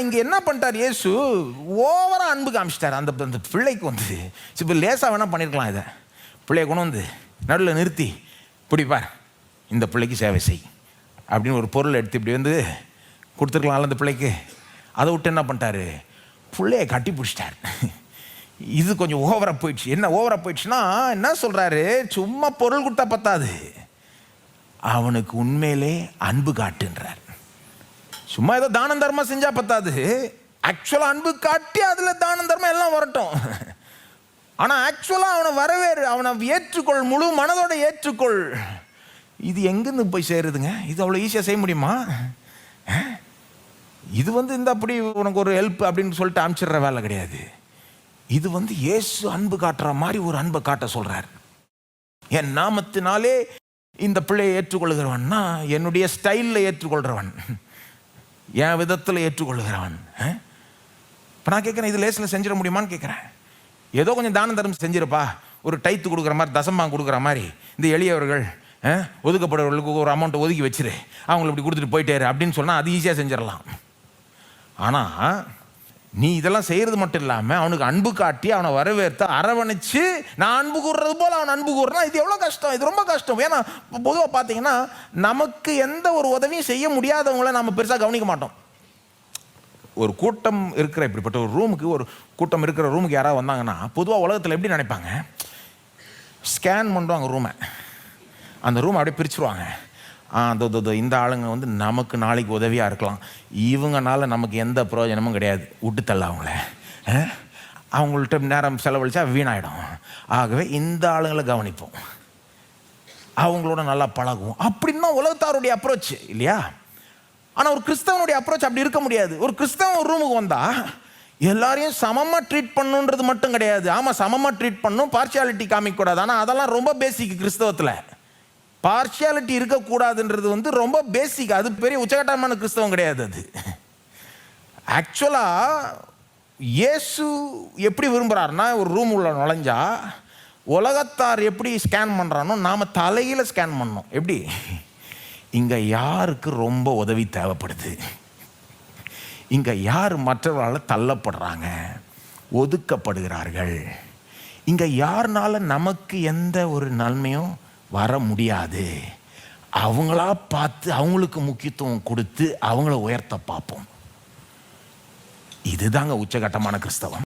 இங்க என்ன பண்ணிட்டார் இயேசு? ஓவரா அன்பு காமிச்சிட்டார். அந்த அந்த பிள்ளைக்கு வந்து. இப்போ லேசா வேணா பண்ணியிருக்கலாம் இதை. பிள்ளைய கொண்டு வந்து நடுவில் நிறுத்தி பிடிப்பார் இந்த பிள்ளைக்கு சேவை செய். அப்படின்னு ஒரு பொருள் எடுத்து இப்படி வந்து கொடுத்துருக்கலாம்ல அந்த பிள்ளைக்கு. அதை விட்டு என்ன பண்ணிட்டாரு? பிள்ளைய கட்டி பிடிச்சிட்டார். இது கொஞ்சம் ஓவராக போயிடுச்சு. என்ன ஓவராக போயிடுச்சுன்னா என்ன சொல்கிறாரு சும்மா பொருள் கொடுத்தா பத்தாது. அவனுக்கு உண்மையிலே அன்பு காட்டுன்றார். சும்மா ஏதோ தானம் தர்மம் செஞ்சா பத்தாது. ஆக்சுவலாக அன்பு காட்டி அதில் தானம் தர்மம் எல்லாம் வரட்டும். ஆனால் ஆக்சுவலாக அவனை வரவேறு அவனை ஏற்றுக்கொள் முழு மனதோட ஏற்றுக்கொள். இது எங்கேருந்து போய் சேருதுங்க? இது அவ்வளோ ஈஸியாக செய்ய முடியுமா? இது வந்து இந்த அப்படி உனக்கு ஒரு ஹெல்ப் அப்படின்னு சொல்லிட்டு அனுப்பிச்சிடுற வேலை கிடையாது. இது வந்து இயேசு அன்பு காட்டுற மாதிரி ஒரு அன்பை காட்ட சொல்கிறார் என் நாமத்தினாலே இந்த பிள்ளையை ஏற்றுக்கொள்கிறவன்னா என்னுடைய ஸ்டைலில் ஏற்றுக்கொள்கிறவன் என் விதத்தில் ஏற்றுக்கொள்கிறவன் இப்போ நான் கேட்குறேன் இது லேசில் செஞ்சிட முடியுமான்னு கேட்குறேன் ஏதோ கொஞ்சம் தானம் தர்மம் செஞ்சிருப்பா. ஒரு டைத்து கொடுக்குற மாதிரி தசமாங்க கொடுக்குற மாதிரி இந்த எளியவர்கள் ஒதுக்கப்படுறவர்களுக்கு ஒரு அமௌண்ட்டை ஒதுக்கி வச்சிரு. அவங்களை இப்படி கொடுத்துட்டு போயிட்டேரு அப்படின்னு சொன்னால் அது ஈஸியாக செஞ்சிடலாம். ஆனால் நீ இதெல்லாம் செய்கிறது மட்டும் இல்லாமல் அவனுக்கு அன்பு காட்டி அவனை வரவேற்று அரவணைச்சு நான் அன்பு கூறுறது போல் அவன் அன்பு கூறுறான். இது எவ்வளோ கஷ்டம்? இது ரொம்ப கஷ்டம். ஏன்னா பொதுவாக பார்த்தீங்கன்னா நமக்கு எந்த ஒரு உதவியும் செய்ய முடியாதவங்கள நம்ம பெருசாக கவனிக்க மாட்டோம். ஒரு கூட்டம் இருக்கிற இப்படிப்பட்ட ஒரு ரூமுக்கு ஒரு கூட்டம் இருக்கிற ரூமுக்கு யாராவது வந்தாங்கன்னா பொதுவாக உலகத்தில் எப்படி நினைப்பாங்க? ஸ்கேன் பண்ணுவாங்க ரூமை. அந்த ரூம் அப்படியே பிரிச்சுருவாங்க. ஆ தோ இந்த ஆளுங்க வந்து நமக்கு நாளைக்கு உதவியாக இருக்கலாம். இவங்கனால நமக்கு எந்த பிரயோஜனமும் கிடையாது. விட்டு அவங்கள. அவங்கள்ட்ட நேரம் செலவழித்தா வீணாயிடும். ஆகவே இந்த ஆளுங்களை கவனிப்போம். அவங்களோட நல்லா பழகுவோம். அப்படின்னா உலகத்தாருடைய அப்ரோச் இல்லையா? ஆனால் ஒரு கிறிஸ்தவனுடைய அப்ரோச் அப்படி இருக்க முடியாது. ஒரு கிறிஸ்தவன் ஒரு ரூமுக்கு வந்தால் எல்லாரையும் சமமாக ட்ரீட் பண்ணுன்றது மட்டும் கிடையாது. ஆமாம் சமமாக ட்ரீட் பண்ணும். பார்ஷியாலிட்டி காமிக்கக்கூடாது. ஆனால் அதெல்லாம் ரொம்ப பேசிக் கிறிஸ்தவத்தில். பார்ஷியாலிட்டி இருக்கக்கூடாதுன்றது வந்து ரொம்ப பேசிக் அது பெரிய உச்சகட்டமான கிறிஸ்தவம் கிடையாது அது. ஆக்சுவலாக இயேசு எப்படி விரும்புகிறாருன்னா ஒரு ரூம் உள்ள நுழைஞ்சா உலகத்தார் எப்படி ஸ்கேன் பண்ணுறானோ நாம் தலையில் ஸ்கேன் பண்ணோம் எப்படி? இங்கே யாருக்கு ரொம்ப உதவி தேவைப்படுது? இங்கே யார் மற்றவர்களால் தள்ளப்படுறாங்க? ஒதுக்கப்படுகிறார்கள். இங்கே யாருனால நமக்கு எந்த ஒரு நன்மையும் வர முடியாது. அவங்களா பார்த்து அவங்களுக்கு முக்கியத்துவம் கொடுத்து அவங்கள உயர்த்த பார்ப்போம். இதுதாங்க உச்சகட்டமான கிறிஸ்தவம்.